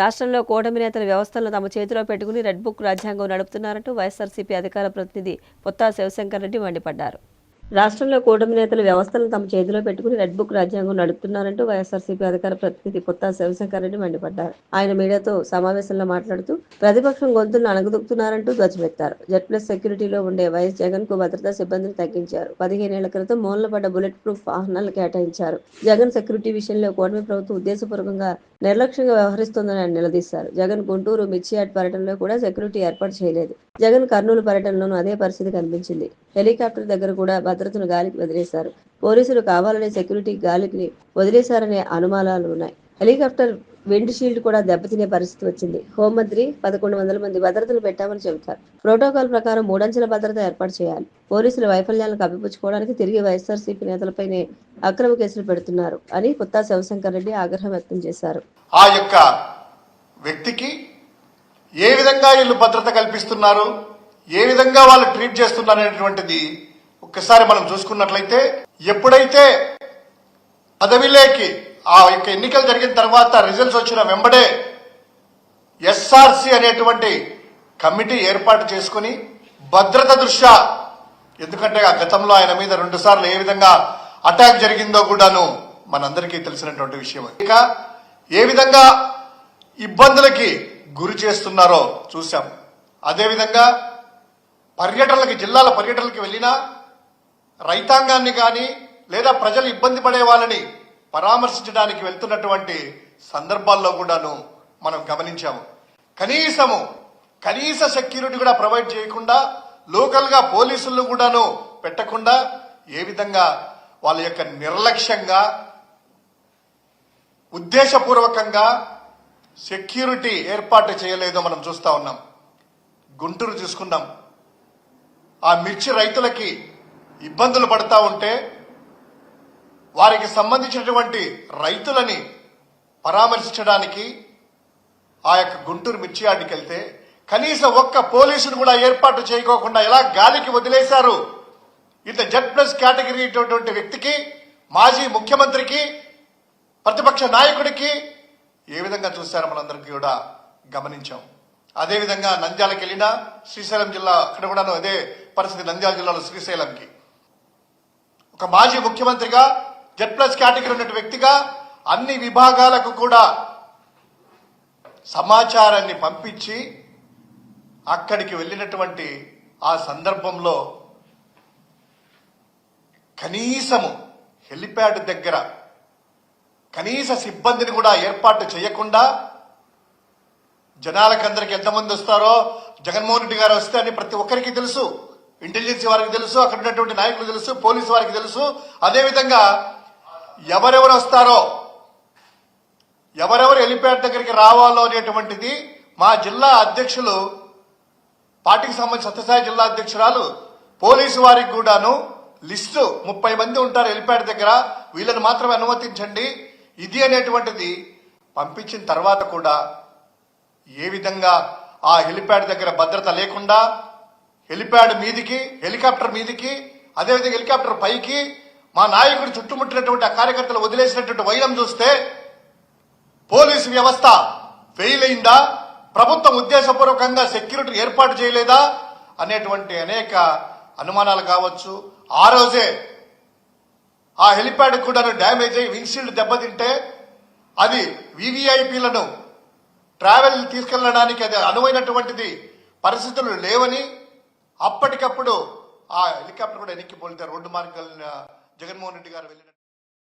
రాష్ట్రంలో కూటమి నేతల వ్యవస్థలను తమ చేతిలో పెట్టుకుని రెడ్ బుక్ రాజ్యాంగం నడుపుతున్నారంటూ వైఎస్ఆర్సీపీ అధికార ప్రతినిధి పొత్తా శివశంకర్ రెడ్డి మండిపడ్డారు. రాష్ట్రంలో కూటమి నేతల వ్యవస్థలను తమ చేతిలో పెట్టుకుని రెడ్ బుక్ రాజ్యాంగం నడుపుతున్నారంటూ వైఎస్ఆర్సీపీ అధికార ప్రతినిధి పుత్తా శివశంకర్ రెడ్డి మండిపడ్డారు. ఆయన మీడియాతో సమావేశంలో మాట్లాడుతూ ప్రతిపక్షం గొంతులను అణగదొక్కుతున్నారంటూ ధ్వజమెత్తారు జెడ్ ప్లస్ సెక్యూరిటీలో ఉండే వైఎస్ జగన్కు భద్రతా సిబ్బందిని తగ్గించారు. పదిహేనేళ్ళ క్రితం మూలన పడ్డ బుల్లెట్ ప్రూఫ్ వాహనాలు కేటాయించారు. జగన్ సెక్యూరిటీ విషయంలో కూటమి ప్రభుత్వం ఉద్దేశపూర్వకంగా నిర్లక్ష్యంగా వ్యవహరిస్తోందని ఆయన నిలదీశారు. జగన్ గుంటూరు మిర్చియాడ్ పర్యటనలో కూడా సెక్యూరిటీ ఏర్పాటు చేయలేదు. జగన్ కర్నూలు పర్యటనలోనూ అదే పరిస్థితి కనిపించింది. హెలికాప్టర్ దగ్గర కూడా భద్రతను గాలికి వదిలేశారు. పోలీసులు కావాలనే సెక్యూరిటీ గాలికి వదిలేశారనే అనుమానాలు ఉన్నాయి. హెలికాప్టర్ విండ్ షీల్డ్ కూడా దెబ్బతినే పరిస్థితి వచ్చింది. హోంమంత్రి పదకొండు వందల మంది భద్రతలు పెట్టామని చెబుతారు. ప్రోటోకాల్ ప్రకారం మూడంచెల భద్రత ఏర్పాటు చేయాలి. పోలీసుల వైఫల్యాలను కప్పిపుచ్చుకోవడానికి తిరిగి వైఎస్ఆర్సీపీ నేతలపైనే అక్రమ కేసులు పెడుతున్నారు అని పుత్తా శివశంకర్ రెడ్డి ఆగ్రహం వ్యక్తం చేశారు. ఆ యొక్క వ్యక్తికి ఏ విధంగా వీళ్ళు భద్రత కల్పిస్తున్నారు? ఏ విధంగా వాళ్ళు ట్రీట్ చేస్తున్నారనేటువంటిది ఒక్కసారి మనం చూసుకున్నట్లయితే ఎప్పుడైతే పదవిలేకి ఆ యొక్క ఎన్నికలు జరిగిన తర్వాత రిజల్ట్స్ వచ్చిన వెంబడే ఎస్ఆర్సి అనేటువంటి కమిటీ ఏర్పాటు చేసుకుని భద్రత దృష్ట్యా ఎందుకంటే ఆ గతంలో ఆయన మీద రెండు సార్లు ఏ విధంగా అటాక్ జరిగిందో కూడాను మనందరికీ తెలిసినటువంటి విషయం ఇక ఏ విధంగా ఇబ్బందులకి గురి చేస్తున్నారో చూశాం. అదేవిధంగా పర్యటనలకి జిల్లాల పర్యటనలకి వెళ్ళినా రైతాంగాన్ని కానీ లేదా ప్రజలు ఇబ్బంది పడే వాళ్ళని పరామర్శించడానికి వెళ్తున్నటువంటి సందర్భాల్లో కూడాను మనం గమనించాము. కనీసము కనీస సెక్యూరిటీ కూడా ప్రొవైడ్ చేయకుండా లోకల్గా పోలీసులను కూడాను పెట్టకుండా ఏ విధంగా వాళ్ళ యొక్క నిర్లక్ష్యంగా ఉద్దేశపూర్వకంగా సెక్యూరిటీ ఏర్పాటు చేయలేదో మనం చూస్తా ఉన్నాం. గుంటూరు చూసుకున్నాం ఆ మిర్చి రైతులకి ఇబ్బందులు పడతా ఉంటే వారికి సంబంధించినటువంటి రైతులని పరామర్శించడానికి ఆ యొక్క గుంటూరు మిర్చి యార్డుకి వెళ్తే కనీసం ఒక్క పోలీసును కూడా ఏర్పాటు చేయకోకుండా ఎలా గాలికి వదిలేశారు? ఇంత జెడ్ ప్లస్ కేటగిరీ వ్యక్తికి మాజీ ముఖ్యమంత్రికి ప్రతిపక్ష నాయకుడికి ఏ విధంగా చూశారో మనందరికీ కూడా గమనించాం. అదేవిధంగా నంద్యాలకు వెళ్ళినా శ్రీశైలం జిల్లా అక్కడ కూడా అదే పరిస్థితి నంద్యాల జిల్లాలో శ్రీశైలంకి. ఒక మాజీ ముఖ్యమంత్రిగా జెడ్ ప్లస్ కేటగిరీ ఉన్న వ్యక్తిగా అన్ని విభాగాలకు కూడా సమాచారాన్ని పంపించి అక్కడికి వెళ్ళినటువంటి ఆ సందర్భంలో కనీసము హెలిప్యాడ్ దగ్గర కనీస సిబ్బందిని కూడా ఏర్పాటు చేయకుండా జనాలకందరికి ఎంతమంది వస్తారో జగన్మోహన్ రెడ్డి గారు వస్తే అని ప్రతి ఒక్కరికి తెలుసు. ఇంటెలిజెన్స్ వారికి తెలుసు అక్కడ ఉన్నటువంటి నాయకులు తెలుసు పోలీసు వారికి తెలుసు. అదేవిధంగా ఎవరెవరు వస్తారో ఎవరెవరు హెలిప్యాడ్ దగ్గరికి రావాలో అనేటువంటిది మా జిల్లా అధ్యక్షులు పార్టీకి సంబంధించి సత్యసాయి జిల్లా అధ్యక్షురాలు పోలీసు వారికి కూడాను లిస్టు ముప్పై మంది ఉంటారు హెలిప్యాడ్ దగ్గర. వీళ్ళని మాత్రమే అనుమతించండి. ఇది అనేటువంటిది పంపించిన తర్వాత కూడా ఏ విధంగా ఆ హెలిప్యాడ్ దగ్గర భద్రత లేకుండా హెలిప్యాడ్ మీదికి హెలికాప్టర్ మీదికి అదేవిధంగా హెలికాప్టర్ పైకి మా నాయకుడు చుట్టుముట్టినటువంటి ఆ కార్యకర్తలు వదిలేసినటువంటి వైరం చూస్తే పోలీసు వ్యవస్థ ఫెయిల్ అయిందా? ప్రభుత్వం ఉద్దేశపూర్వకంగా సెక్యూరిటీ ఏర్పాటు చేయలేదా? అనేటువంటి అనేక అనుమానాలు కావచ్చు. ఆ రోజే ఆ హెలిప్యాడ్ కూడా డ్యామేజ్ అయ్యి వింగ్షీల్డ్ దెబ్బతింటే అది వివిఐపీలను ట్రావెల్ తీసుకెళ్ళడానికి అది అనువైనటువంటిది పరిస్థితులు లేవని అప్పటికప్పుడు ఆ హెలికాప్టర్ కూడా ఎనిక్కిపోలితే రోడ్డు మార్గాలను జగన్మోహన్ రెడ్డి గారు వెళ్ళిన